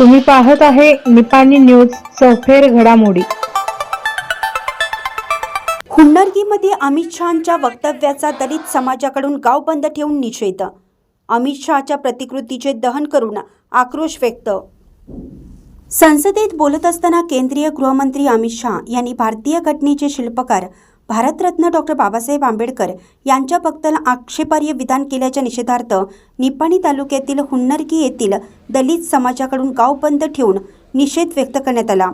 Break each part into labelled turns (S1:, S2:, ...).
S1: तुम्ही पाहत आहे निपाणी न्यूज सफेर घडामोडी.
S2: हुन्नरगीमध्ये अमित शहाच्या वक्तव्याचा दलित समाजाकडून गाव बंद ठेवून निषेध. अमित शहाच्या प्रतिकृतीचे दहन करून आक्रोश व्यक्त. संसदेत बोलत असताना केंद्रीय गृहमंत्री अमित शहा यांनी भारतीय घटनेचे शिल्पकार भारतरत्न डॉक्टर बाबासाहेब आंबेडकर यांच्या बद्दल आक्षेपार्ह विधान केल्याच्या निषेधार्थ निपाणी तालुक्यातील हुन्नरकी येथील दलित समाजाकडून गाव बंद ठेवून निषेध व्यक्त करण्यात आला.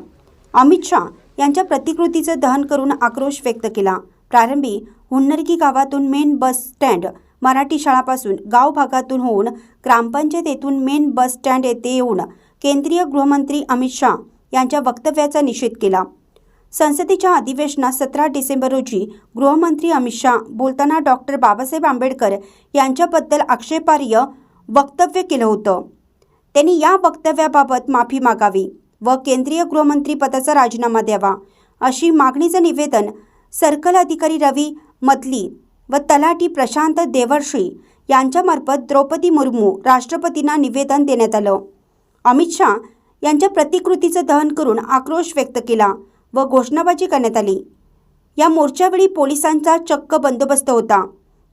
S2: अमित शहा यांच्या प्रतिकृतीचं दहन करून आक्रोश व्यक्त केला. प्रारंभी हुन्नरकी गावातून मेन बस स्टँड मराठी शाळापासून गाव भागातून होऊन ग्रामपंचायत येथून मेन बस स्टँड येथे येऊन केंद्रीय गृहमंत्री अमित शहा यांच्या वक्तव्याचा निषेध केला. संसदेच्या अधिवेशनात सतरा डिसेंबर रोजी गृहमंत्री अमित शहा बोलताना डॉक्टर बाबासाहेब आंबेडकर यांच्याबद्दल आक्षेपार्ह वक्तव्य केलं होतं. त्यांनी या वक्तव्याबाबत माफी मागावी व केंद्रीय गृहमंत्री पदाचा राजीनामा द्यावा अशी मागणीचं निवेदन सर्कल अधिकारी रवी मतली व तलाठी प्रशांत देवर्षी यांच्यामार्फत द्रौपदी मुर्मू राष्ट्रपतींना निवेदन देण्यात आलं. अमित शहा यांच्या प्रतिकृतीचं दहन करून आक्रोश व्यक्त केला. व घोषणाबाजी करण्यात आली. या मोर्चावेळी पोलिसांचा चक्क बंदोबस्त होता.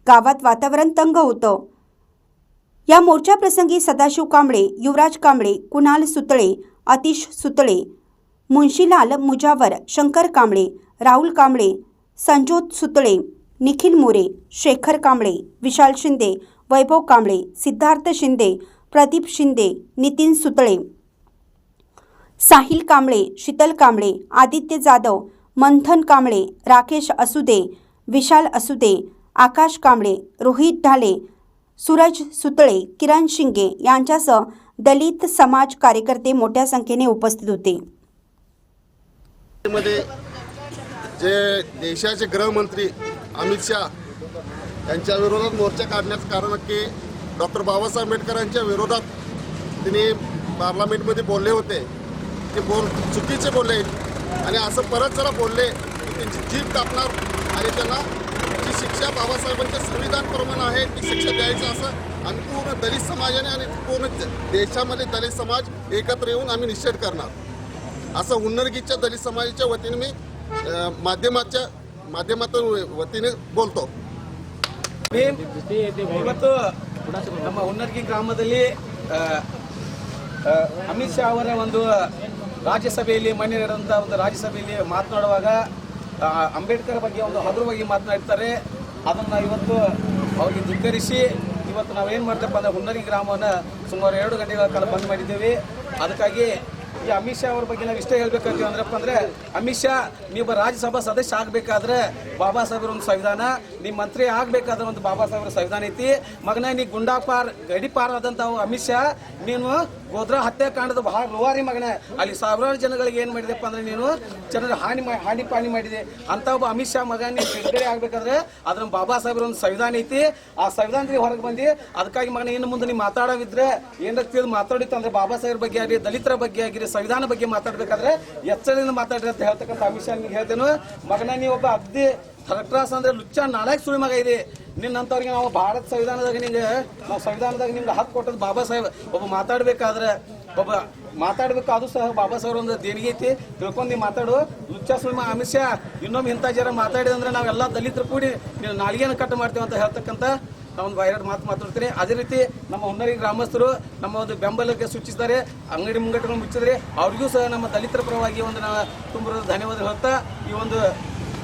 S2: गावात वातावरण तंग होतं. या मोर्चाप्रसंगी सदाशिव कांबळे युवराज कांबळे कुणाल सुतळे अतिश सुतळे मुन्शीलाल मुजावर शंकर कांबळे राहुल कांबळे संजोत सुतळे निखिल मोरे शेखर कांबळे विशाल शिंदे वैभव कांबळे सिद्धार्थ शिंदे प्रदीप शिंदे नितीन सुतळे साहिल कांबळे शीतल कांबळे आदित्य जाधव मंथन कांबळे राकेश असुदे विशाल असुदे आकाश कांबळे रोहित ढाले सूरज सुतळे किरण शिंगे यांच्यासह दलित समाज कार्यकर्ते मोठ्या संख्येने उपस्थित होते.
S3: मध्ये जे देशाचे गृहमंत्री अमित शहा यांच्या विरोधात मोर्चा काढण्याचं कारण की डॉक्टर बाबासाहेब आंबेडकरांच्या विरोधात त्यांनी पार्लमेंटमध्ये बोलले होते. ते बोल चुकीचे बोलले आणि असं परत जरा बोलले की त्यांची जीभ कापणार आणि त्यांना जी शिक्षा बाबासाहेबांच्या संविधानप्रमाणे आहे ती शिक्षा द्यायचं असं आम्ही पूर्ण दलित समाजाने आणि पूर्ण देशामध्ये दलित समाज एकत्र येऊन आम्ही निषेध करणार असं हुन्नरगीच्या दलित समाजाच्या वतीने मी अ, माध्यमाच्या माध्यमातून वतीने बोलतो
S4: ಇವತ್ತು ನಮ್ಮ ಹುನ್ನರ್ಗಿ ಗ್ರಾಮದಲ್ಲಿ ಆ, ಆ, ಅಮಿತ್ ಶಾ ಅವರ ಒಂದು ರಾಜ್ಯಸಭೆಯಲ್ಲಿ ಮೊನ್ನೆ ನಡೆದಂಥ ಒಂದು ರಾಜ್ಯಸಭೆಯಲ್ಲಿ ಮಾತನಾಡುವಾಗ ಅಂಬೇಡ್ಕರ್ ಬಗ್ಗೆ ಒಂದು ಹಗುರವಾಗಿ ಮಾತನಾಡ್ತಾರೆ. ಅದನ್ನು ಇವತ್ತು ಅವರಿಗೆ ಧಿಕ್ಕರಿಸಿ, ಇವತ್ತು ನಾವೇನು ಮಾಡ್ತೇವೆ ಅಂದರೆ ಹುನ್ನರಿ ಗ್ರಾಮವನ್ನು ಸುಮಾರು ಎರಡು ಗಂಟೆಗಳ ಕಾಲ ಬಂದ್ ಮಾಡಿದ್ದೇವೆ. ಅದಕ್ಕಾಗಿ ಈ ಅಮಿತ್ ಶಾ ಅವ್ರ ಬಗ್ಗೆ ನಾವು ಇಷ್ಟೇ ಹೇಳ್ಬೇಕಂತೀವಿ ಅಂದ್ರಪ್ಪ ಅಂದ್ರೆ, ಅಮಿತ್ ಶಾ, ನೀವು ರಾಜ್ಯಸಭಾ ಸದಸ್ಯ ಆಗ್ಬೇಕಾದ್ರೆ ಬಾಬಾ ಸಾಹೇಬ್ರ ಒಂದು ಸಂವಿಧಾನ ನಿಮ್ಮ ಮಂತ್ರಿ ಆಗ್ಬೇಕಾದ್ರೆ ಒಂದು ಬಾಬಾ ಸಾಹೇಬ್ರ ಸಂವಿಧಾನ ಐತಿ. ಮಗನ, ನೀ ಗುಂಡಾಪಾರ್ ಗಡಿಪಾರ್ ಆದಂತ ಅಮಿತ್ ಶಾ, ನೀನು ಗೋಧ್ರಾ ಹತ್ಯಾಕಾಂಡದ ಬಹಳ ರೂವಾರಿ ಮಗನ. ಅಲ್ಲಿ ಸಾವಿರಾರು ಜನಗಳಿಗೆ ಏನು ಮಾಡಿದೆಪ್ಪ ಅಂದ್ರೆ ನೀನು ಜನರ ಹಾನಿ ಹಾನಿ ಪಾನಿ ಮಾಡಿದೆ. ಅಂತ ಒಬ್ಬ ಅಮಿತ್ ಶಾ ಮಗ ನೀನು ಬಿಡುಗಡೆ ಆಗ್ಬೇಕಾದ್ರೆ ಅದ್ರ ಬಾಬಾ ಸಾಹೇಬ್ರ ಒಂದು ಸಂವಿಧಾನ ಐತಿ. ಆ ಸಂವಿಧಾನದಲ್ಲಿ ಹೊರಗೆ ಬಂದು. ಅದಕ್ಕಾಗಿ ಮಗನ, ಇನ್ನು ಮುಂದೆ ನೀವು ಮಾತಾಡೋದಿದ್ರೆ ಏನಾರ ತಿಳಿದು ಮಾತಾಡಿತ್ತು ಅಂದ್ರೆ ಬಾಬಾ ಸಾಹೇಬ್ರ ಬಗ್ಗೆ ಆಗಿರಿ ದಲಿತರ ಬಗ್ಗೆ ಆಗಿರಿ ಸಂವಿಧಾನ ಬಗ್ಗೆ ಮಾತಾಡ್ಬೇಕಾದ್ರೆ ಎಚ್ಚರದಿಂದ ಮಾತಾಡ್ರಿ ಅಂತ ಹೇಳ್ತಕ್ಕಂಥ ಅಮಿತ್ ಶಾ ನಿಮ್ಗೆ ಹೇಳ್ತೇನೆ. ಮಗನ ಒಬ್ಬ ಅಗ್ದಿ ಥರ್ಕ್ರಾಸ್ ಅಂದ್ರೆ ಲುಚ್ಚ ನಾಲ್ಕು ಸುಳಿ ಮಗ ಇದೆ. ನಿನ್ನಂತವ್ರಿಗೆ ನಾವು ಭಾರತ ಸಂವಿಧಾನದಾಗ ನಿಂಗೆ, ನಾವು ಸಂವಿಧಾನದಾಗ ನಿಮ್ಗೆ ಹತ್ತು ಕೊಟ್ಟದ್ದು ಬಾಬಾ ಸಾಹೇಬ್. ಒಬ್ಬ ಮಾತಾಡ್ಬೇಕಾದ್ರೆ, ಒಬ್ಬ ಮಾತಾಡ್ಬೇಕು ಅದು ಸಹ ಬಾಬಾ ಸಾಹೇಬ್ರ ಒಂದು ದೇಣಿಗೆ ಐತಿ. ತಿಳ್ಕೊಂಡು ನೀವು ಮಾತಾಡು. ಮಗ ಅಮಿತ್ ಶಾ, ಇನ್ನೊಮ್ಮೆ ಇಂಥ ಜನ ಮಾತಾಡಿದಂದ್ರೆ ನಾವೆಲ್ಲ ದಲಿತರು ಕೂಡಿ ನೀವು ನಾಲಿಗೆನ ಕಟ್ ಮಾಡ್ತೀವಿ ಅಂತ ಹೇಳ್ತಕ್ಕಂಥ ನಾವೊಂದು ಎರಡು ಮಾತು ಮಾತಾಡ್ತೀನಿ. ಅದೇ ರೀತಿ ನಮ್ಮ ಹುನ್ನರಿ ಗ್ರಾಮಸ್ಥರು ನಮ್ಮ ಒಂದು ಬೆಂಬಲಕ್ಕೆ ಸೂಚಿಸಿದ್ದಾರೆ. ಅಂಗಡಿ ಮುಂಗಟ್ಟುಗಳು ಮುಚ್ಚಿದ್ರೆ. ಅವ್ರಿಗೂ ಸಹ ನಮ್ಮ ದಲಿತರ ಪರವಾಗಿ ಒಂದು ನಾವು ತುಂಬ ಧನ್ಯವಾದ ಹೇಳ್ತಾ ಈ ಒಂದು